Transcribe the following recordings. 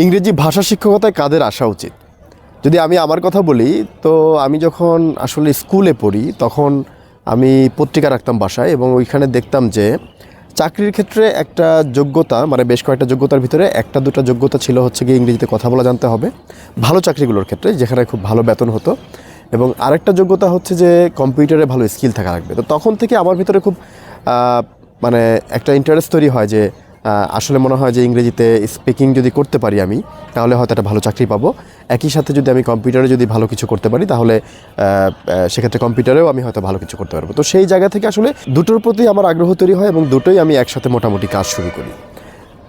ইংরেজি ভাষা শিক্ষকতায় কাদের আসা উচিত? যদি আমি আমার কথা বলি, তো আমি যখন আসলে স্কুলে পড়ি, তখন আমি পত্রিকা রাখতাম বাসায় এবং ওইখানে দেখতাম যে, চাকরির ক্ষেত্রে একটা যোগ্যতা মানে বেশ কয়েকটা যোগ্যতার ভিতরে একটা দুটো যোগ্যতা ছিল হচ্ছে গিয়ে ইংরেজিতে কথা বলা জানতে হবে। ভালো চাকরিগুলোর ক্ষেত্রে, যেখানে খুব ভালো বেতন হতো এবং আরেকটা যোগ্যতা হচ্ছে যে, কম্পিউটারে ভালো স্কিল থাকা লাগবে। তো তখন থেকে আমার ভিতরে খুব মানে একটা ইন্টারেস্ট তৈরি হয় যে আসলে মনে হয় যে ইংরেজিতে স্পিকিং যদি করতে পারি আমি, তাহলে হয়তো একটা ভালো চাকরি পাবো। একই সাথে যদি আমি কম্পিউটারে যদি ভালো কিছু করতে পারি, তাহলে সেক্ষেত্রে কম্পিউটারেও আমি হয়তো ভালো কিছু করতে পারব। তো সেই জায়গা থেকে আসলে দুটোর প্রতি আমার আগ্রহ তৈরি হয় এবং দুটোই আমি একসাথে মোটামুটি কাজ শুরু করি।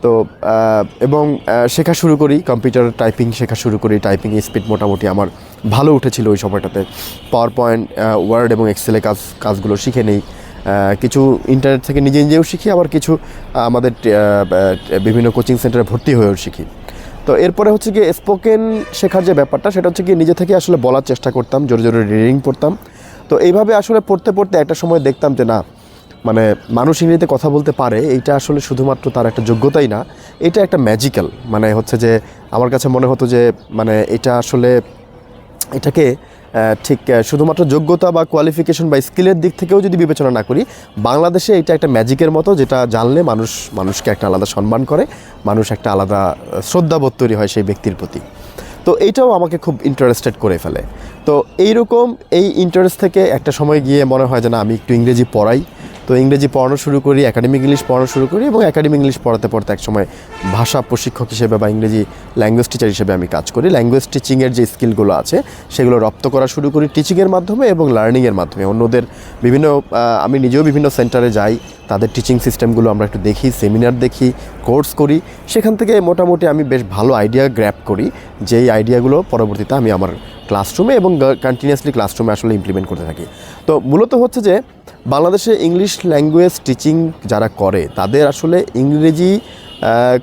তো এবং শেখা শুরু করি কম্পিউটার টাইপিং শেখা শুরু করি টাইপিং স্পিড মোটামুটি আমার ভালো উঠেছিল ওই সময়টাতে। পাওয়ার পয়েন্ট ওয়ার্ড এবং এক্সেলে কাজ, কাজগুলো শিখে নেই। কিছু ইন্টারনেট থেকে নিজে নিজেও শিখি, আবার কিছু আমাদের বিভিন্ন কোচিং সেন্টারে ভর্তি হয়েও শিখি। তো এরপরে হচ্ছে গিয়ে স্পোকেন শেখার যে ব্যাপারটা, সেটা হচ্ছে গিয়ে নিজে থেকে আসলে বলার চেষ্টা করতাম, জোরে জোরে রিডিং পড়তাম। তো এইভাবে আসলে পড়তে পড়তে একটা সময় দেখতাম যে না মানে মানুষ ইংরেজিতে কথা বলতে পারে, এইটা আসলে শুধুমাত্র তার একটা যোগ্যতাই না, এটা একটা ম্যাজিক্যাল মানে হচ্ছে যে, আমার কাছে মনে হতো যে মানে এটা আসলে, এটাকে ঠিক শুধুমাত্র যোগ্যতা বা কোয়ালিফিকেশন বা স্কিলের দিক থেকেও যদি বিবেচনা না করি, বাংলাদেশে এটা একটা ম্যাজিকের মতো যেটা জানলে মানুষ, মানুষকে একটা আলাদা সম্মান করে, মানুষ একটা আলাদা শ্রদ্ধাবোধ তৈরি হয় সেই ব্যক্তির প্রতি। তো এইটাও আমাকে খুব ইন্টারেস্টেড করে ফেলে। তো এইরকম এই ইন্টারেস্ট থেকে একটা সময় গিয়ে মনে হয় যে না, আমি একটু ইংরেজি পড়াই তো ইংরেজি পড়ানো শুরু করি একাডেমিক ইংলিশ পড়ানো শুরু করি এবং একাডেমিক ইংলিশ পড়াতে পড়তে এক সময় ভাষা প্রশিক্ষক হিসেবে বা ইংরেজি ল্যাঙ্গুয়েজ টিচার হিসেবে আমি কাজ করি। ল্যাঙ্গুয়েজ টিচিংয়ের যে স্কিলগুলো আছে, সেগুলো রপ্ত করা শুরু করি টিচিংয়ের মাধ্যমে এবং লার্নিংয়ের মাধ্যমে। অন্যদের বিভিন্ন আমি নিজেও বিভিন্ন সেন্টারে যাই, তাদের টিচিং সিস্টেমগুলো আমরা একটু দেখি সেমিনার দেখি কোর্স করি। সেখান থেকে মোটামুটি আমি বেশ ভালো আইডিয়া গ্র্যাপ করি, যেই আইডিয়াগুলো পরবর্তীতে আমি আমার ক্লাসরুমে এবং কন্টিনিউয়াসলি ক্লাসরুমে আসলে ইমপ্লিমেন্ট করতে থাকি। তো মূলত হচ্ছে যে বাংলাদেশে ইংলিশ ল্যাঙ্গুয়েজ টিচিং যারা করে, তাদের আসলে ইংরেজি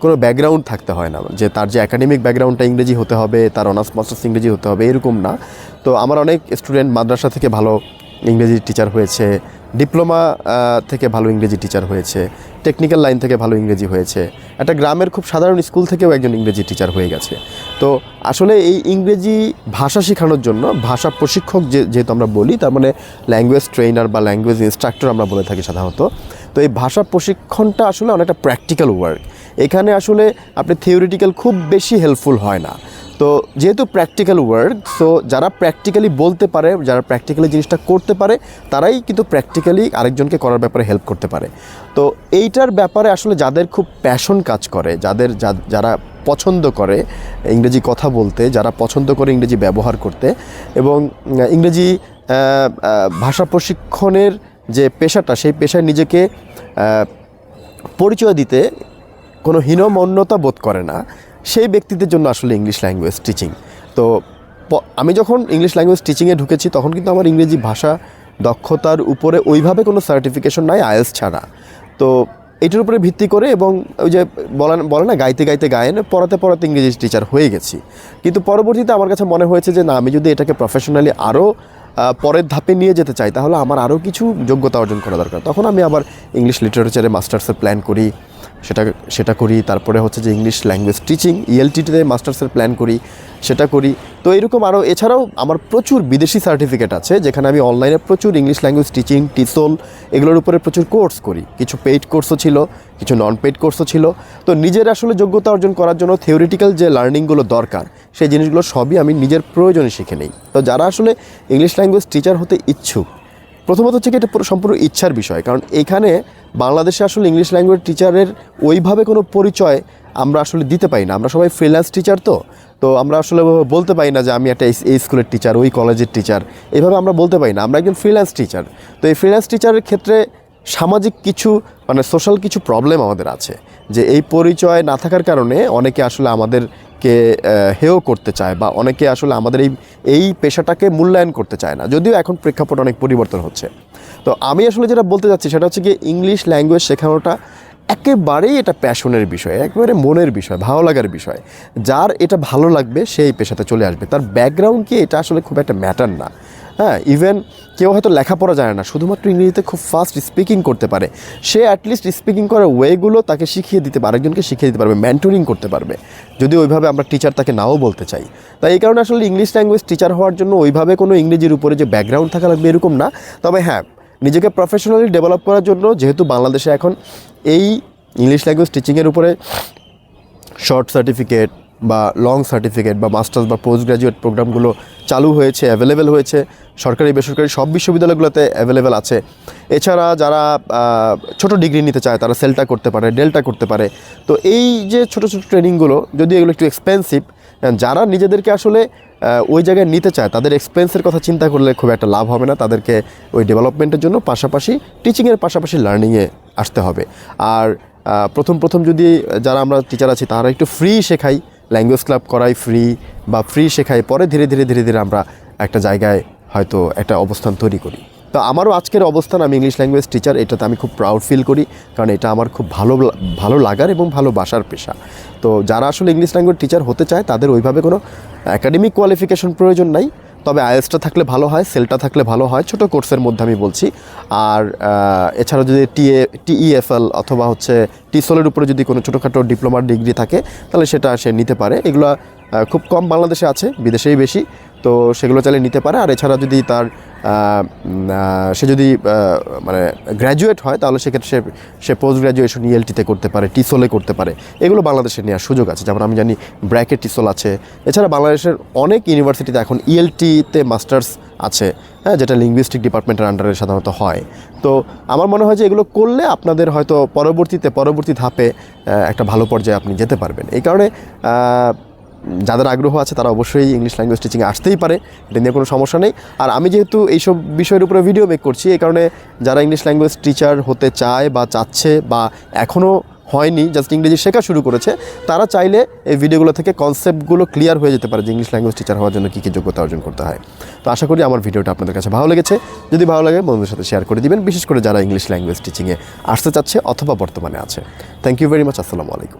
কোনো ব্যাকগ্রাউন্ড থাকতে হয় না। যে তার যে একাডেমিক ব্যাকগ্রাউন্ডটা ইংরেজি হতে হবে, তার অনার্স মাস্টার্স ইংরেজি হতে হবে, এরকম না। তো আমার অনেক স্টুডেন্ট মাদ্রাসা থেকে ভালো ইংরেজি টিচার হয়েছে। ডিপ্লোমা থেকে ভালো ইংরেজি টিচার হয়েছে টেকনিক্যাল লাইন থেকে ভালো ইংরেজি হয়েছে। একটা গ্রামের খুব সাধারণ স্কুল থেকেও একজন ইংরেজি টিচার হয়ে গেছে। তো আসলে এই ইংরেজি ভাষা শেখানোর জন্য ভাষা প্রশিক্ষক যে, যেহেতু আমরা বলি, তার মানে ল্যাঙ্গুয়েজ ট্রেনার বা ল্যাঙ্গুয়েজ ইনস্ট্রাক্টর আমরা বলে থাকি সাধারণত। তো এই ভাষা প্রশিক্ষণটা আসলে অনেকটা প্র্যাকটিক্যাল ওয়ার্ক এখানে আসলে আপনি থিওরিটিক্যাল খুব বেশি হেল্পফুল হয় না। তো যেহেতু প্র্যাকটিক্যাল ওয়ার্ক সো যারা প্র্যাকটিক্যালি বলতে পারে, যারা প্র্যাকটিক্যালি জিনিসটা করতে পারে, তারাই কিন্তু প্র্যাকটিক্যালি আরেকজনকে করার ব্যাপারে হেল্প করতে পারে। তো এইটার ব্যাপারে আসলে যাদের খুব প্যাশন কাজ করে, যাদের যারা পছন্দ করে ইংরেজি কথা বলতে, যারা পছন্দ করে ইংরেজি ব্যবহার করতে এবং ইংরেজি ভাষা প্রশিক্ষণের যে পেশাটা, সেই পেশায় নিজেকে পরিচয় দিতে কোনো হীনমন্যতা বোধ করে না। সেই ব্যক্তিদের জন্য আসলে ইংলিশ ল্যাঙ্গুয়েজ টিচিং তো আমি যখন ইংলিশ ল্যাঙ্গুয়েজ টিচিংয়ে ঢুকেছি, তখন কিন্তু আমার ইংরেজি ভাষা দক্ষতার উপরে ওইভাবে কোনো সার্টিফিকেশন নাই আইএলস ছাড়া। তো এটার উপরে ভিত্তি করে এবং ওই যে বলা, বলে না, গাইতে গাইতে, গায়েন, পড়াতে পড়াতে ইংরেজি টিচার হয়ে গেছি। কিন্তু পরবর্তীতে আমার কাছে মনে হয়েছে যে, না, আমি যদি এটাকে প্রফেশনালি আরও পরের ধাপে নিয়ে যেতে চাই, তাহলে আমার আরও কিছু যোগ্যতা অর্জন করা দরকার। তখন আমি আবার ইংলিশ লিটারেচারে মাস্টার্সের প্ল্যান করি। সেটা সেটা করি। তারপরে হচ্ছে যে ইংলিশ ল্যাঙ্গুয়েজ টিচিং ইএলটিতে মাস্টার্সের প্ল্যান করি, সেটা করি। তো এরকম আরও এছাড়াও আমার প্রচুর বিদেশি সার্টিফিকেট আছে, যেখানে আমি অনলাইনে প্রচুর ইংলিশ ল্যাঙ্গুয়েজ টিচিং টিসোল এগুলোর উপরে প্রচুর কোর্স করি। কিছু পেইড কোর্সও ছিল, কিছু নন পেইড কোর্সও ছিল। তো নিজের আসলে যোগ্যতা অর্জন করার জন্য থিওরিটিক্যাল যে লার্নিংগুলো দরকার, সেই জিনিসগুলো সবই আমি নিজের প্রয়োজনে শিখে নিই। তো যারা আসলে ইংলিশ ল্যাঙ্গুয়েজ টিচার হতে ইচ্ছুক প্রথমত হচ্ছে কি এটা সম্পূর্ণ ইচ্ছার বিষয়, কারণ এখানে বাংলাদেশে আসলে ইংলিশ ল্যাঙ্গুয়েজ টিচারের ওইভাবে কোনো পরিচয় আমরা আসলে দিতে পারি না। আমরা সবাই ফ্রিল্যান্স টিচার তো তো আমরা আসলে বলতে পারি না যে আমি একটা এই- স্কুলের টিচার ওই কলেজের টিচার এভাবে আমরা বলতে পারি না। আমরা একজন ফ্রিল্যান্স টিচার তো এই ফ্রিল্যান্স টিচারের ক্ষেত্রে সামাজিক কিছু মানে সোশ্যাল কিছু প্রবলেম আমাদের আছে। যে এই পরিচয় না থাকার কারণে অনেকে আসলে আমাদেরকে আহ, হেও করতে চায় বা অনেকে আসলে আমাদের এই এই পেশাটাকে মূল্যায়ন করতে চায় না। যদিও এখন প্রেক্ষাপট অনেক পরিবর্তন হচ্ছে। তো আমি আসলে যেটা বলতে চাচ্ছি সেটা হচ্ছে কি ইংলিশ ল্যাঙ্গুয়েজ শেখানোটা একেবারেই এটা প্যাশনের বিষয় একেবারে মনের বিষয় ভালো লাগার বিষয়। যার এটা ভালো লাগবে সেই পেশাতে চলে আসবে। তার ব্যাকগ্রাউন্ড কি এটা আসলে খুব একটা ম্যাটার না। হ্যাঁ ইভেন কেউ হয়তো লেখাপড়া জানে না, শুধুমাত্র ইংরেজিতে খুব ফাস্ট স্পিকিং করতে পারে। সে অ্যাটলিস্ট স্পিকিং করার ওয়েগুলো তাকে শিখিয়ে দিতে পারে একজনকে শিখিয়ে দিতে পারবে মেন্টরিং করতে পারবে। যদি ওইভাবে আমরা টিচার তাকে নাও বলতে চাই। তাই এই কারণে আসলে ইংলিশ ল্যাঙ্গুয়েজ টিচার হওয়ার জন্য ওইভাবে কোনো ইংরেজির উপরে যে ব্যাকগ্রাউন্ড থাকা লাগবে এরকম না। তবে হ্যাঁ নিজেকে প্রফেশনালি ডেভেলপ করার জন্য যেহেতু বাংলাদেশে এখন এই ইংলিশ ল্যাঙ্গুয়েজ টিচিংয়ের উপরে শর্ট সার্টিফিকেট বা লং সার্টিফিকেট বা মাস্টার্স বা পোস্ট গ্রাজুয়েট প্রোগ্রামগুলো চালু হয়েছে অ্যাভেলেবেল হয়েছে। সরকারি, বেসরকারি সব বিশ্ববিদ্যালয়গুলোতে অ্যাভেলেবেল আছে। এছাড়া যারা ছোট ডিগ্রি নিতে চায়, তারা সেলটা করতে পারে ডেলটা করতে পারে। তো এই যে ছোট ছোট ট্রেনিংগুলো যদি এগুলো একটু এক্সপেন্সিভ যারা নিজেদেরকে আসলে ওই জায়গায় নিতে চায়, তাদের এক্সপেন্সের কথা চিন্তা করলে খুব একটা লাভ হবে না। তাদেরকে ওই ডেভেলপমেন্টের জন্য পাশাপাশি টিচিংয়ের পাশাপাশি লার্নিংয়ে আসতে হবে। আর প্রথম প্রথম যদি যারা আমরা টিচার আছি, তারা একটু ফ্রি শেখাই। ল্যাঙ্গুয়েজ ক্লাব করাই ফ্রি বা ফ্রি শেখাই পরে ধীরে ধীরে ধীরে ধীরে আমরা একটা জায়গায় হয়তো একটা অবস্থান তৈরি করি। তো আমারও আজকের অবস্থান, আমি ইংলিশ ল্যাঙ্গুয়েজ টিচার এটাতে আমি খুব প্রাউড ফিল করি, কারণ এটা আমার খুব ভালো ভালো লাগার এবং ভালোবাসার পেশা। তো যারা আসলে ইংলিশ ল্যাঙ্গুয়েজ টিচার হতে চায়, তাদের ওইভাবে কোনো অ্যাকাডেমিক কোয়ালিফিকেশন প্রয়োজন নাই। তবে আইএসটা থাকলে ভালো হয়, সেলটা থাকলে ভালো হয়, ছোট কোর্সের মধ্যে আমি বলছি। আর এছাড়া যদি টিএ, টিইএফএল অথবা হচ্ছে টিসলের উপরে যদি কোনো ছোটোখাটো ডিপ্লোমার ডিগ্রি থাকে, তাহলে সেটা সে নিতে পারে। এগুলো খুব কম বাংলাদেশে আছে, বিদেশেই বেশি, তো সেগুলো চাইলে নিতে পারে। আর এছাড়া যদি তার সে যদি মানে গ্র্যাজুয়েট হয়, তাহলে সেক্ষেত্রে সে সে পোস্ট গ্র্যাজুয়েশন ইএলটিতে করতে পারে টিসোলে করতে পারে। এগুলো বাংলাদেশে নেওয়ার সুযোগ আছে। যেমন আমি জানি ব্র্যাকেট টিসোল আছে। এছাড়া বাংলাদেশের অনেক ইউনিভার্সিটিতে এখন ইএলটিতে মাস্টার্স আছে। হ্যাঁ যেটা লিঙ্গুইস্টিক ডিপার্টমেন্টের আন্ডারে সাধারণত হয়। তো আমার মনে হয় যে এগুলো করলে আপনাদের হয়তো পরবর্তীতে, পরবর্তী ধাপে একটা ভালো পর্যায়ে আপনি যেতে পারবেন। এই কারণে যাদের আগ্রহ আছে তারা অবশ্যই ইংলিশ ল্যাঙ্গুয়েজ টিচিংয়ে আসতেই পারে, এটা নিয়ে কোনো সমস্যা নেই। আর আমি যেহেতু এইসব বিষয়ের উপরে ভিডিও মেক করছি, এই কারণে যারা ইংলিশ ল্যাঙ্গুয়েজ টিচার হতে চায় বা চাচ্ছে বা এখনও হয়নি জাস্ট ইংরেজি শেখা শুরু করেছে, তারা চাইলে এই ভিডিওগুলো থেকে কনসেপ্টগুলো ক্লিয়ার হয়ে যেতে পারে যে ইংলিশ ল্যাঙ্গুয়েজ টিচার হওয়ার জন্য কী কী যোগ্যতা অর্জন করতে হয়। তো আশা করি আমার ভিডিওটা আপনাদের কাছে ভালো লেগেছে। যদি ভালো লাগে, বন্ধুদের সাথে শেয়ার করে দিবেন, বিশেষ করে যারা ইংলিশ ল্যাঙ্গুয়েজ টিচিংয়ে আসতে চাচ্ছে অথবা বর্তমানে আছে। থ্যাংক ইউ ভেরি মাচ আসসালামু আলাইকুম।